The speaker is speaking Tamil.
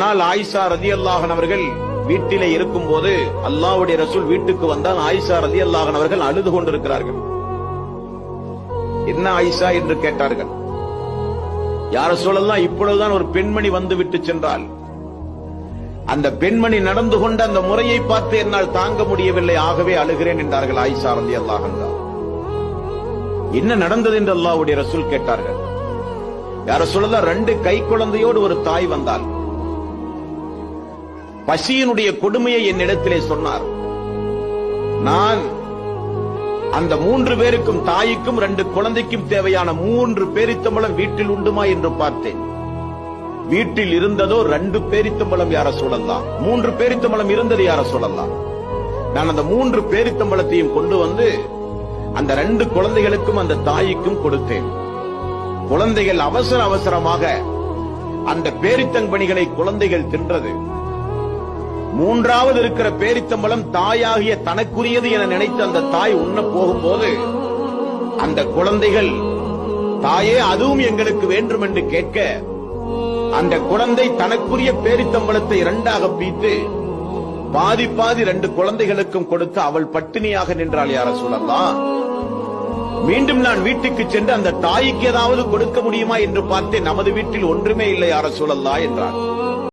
நாள் ஆயிஷா ரதி அல்லாஹன் அவர்கள் வீட்டிலே இருக்கும்போது அல்லாஹ்வுடைய ரசூல் வீட்டுக்கு வந்தால் ஆயிஷா ரதி அல்லாஹன் அவர்கள் அழுது கொண்டிருக்கிறார்கள். என்ன ஆயிஷா என்று கேட்டார்கள். யார சொல்லலாம் இப்பொழுதுதான் ஒரு பெண்மணி வந்து விட்டு சென்றால் அந்த பெண்மணி நடந்து கொண்ட அந்த முறையை பார்த்து என்னால் தாங்க முடியவில்லை ஆகவே அழுகிறேன் என்றார்கள் ஆயிஷா ரதி அல்லாஹன் என்ன நடந்தது? என்று அல்லாஹ்வுடைய ரசூல் கேட்டார்கள். யார சொல்லலாம் ரெண்டு கை குழந்தையோடு ஒரு தாய் வந்தாள். பசியினுடைய கொடுமையை என்னிடத்திலே சொன்னார். நான் அந்த மூன்று பேருக்கும் தாய்க்கும் ரெண்டு குழந்தைக்கும் தேவையான மூன்று பேரித்தம்பளம் வீட்டில் உண்டுமா என்று பார்த்தேன். வீட்டில் இருந்ததோ ரெண்டு பேரித்தம்பளம் யார சொல்லலாம். மூன்று பேரித்தம்பளம் இருந்தது யார சொல்லலாம். நான் அந்த மூன்று பேரித்தம்பளத்தையும் கொண்டு வந்து அந்த ரெண்டு குழந்தைகளுக்கும் அந்த தாய்க்கும் கொடுத்தேன். குழந்தைகள் அவசர அவசரமாக அந்த பேரித்தங்கனிகளை குழந்தைகள் தின்றது. மூன்றாவது இருக்கிற பேரித்தம்பளம் தாயாகிய தனக்குரியது என நினைத்து அந்த தாய் உண்ண போகும்போது அந்த குழந்தைகள் தாயே அதுவும் எங்களுக்கு வேண்டும் என்று கேட்க அந்த குழந்தை தனக்குரிய பேரித்தம்பளத்தை இரண்டாக பீத்து பாதி பாதி ரெண்டு குழந்தைகளுக்கும் கொடுத்து அவள் பட்டினியாக நின்றாள் யார சொல்லலாம் மீண்டும் நான் வீட்டுக்கு சென்று அந்த தாய்க்கு ஏதாவது கொடுக்க முடியுமா? என்று பார்த்தேன் நமது வீட்டில் ஒன்றுமே இல்லை யார சொல்லலா என்றார்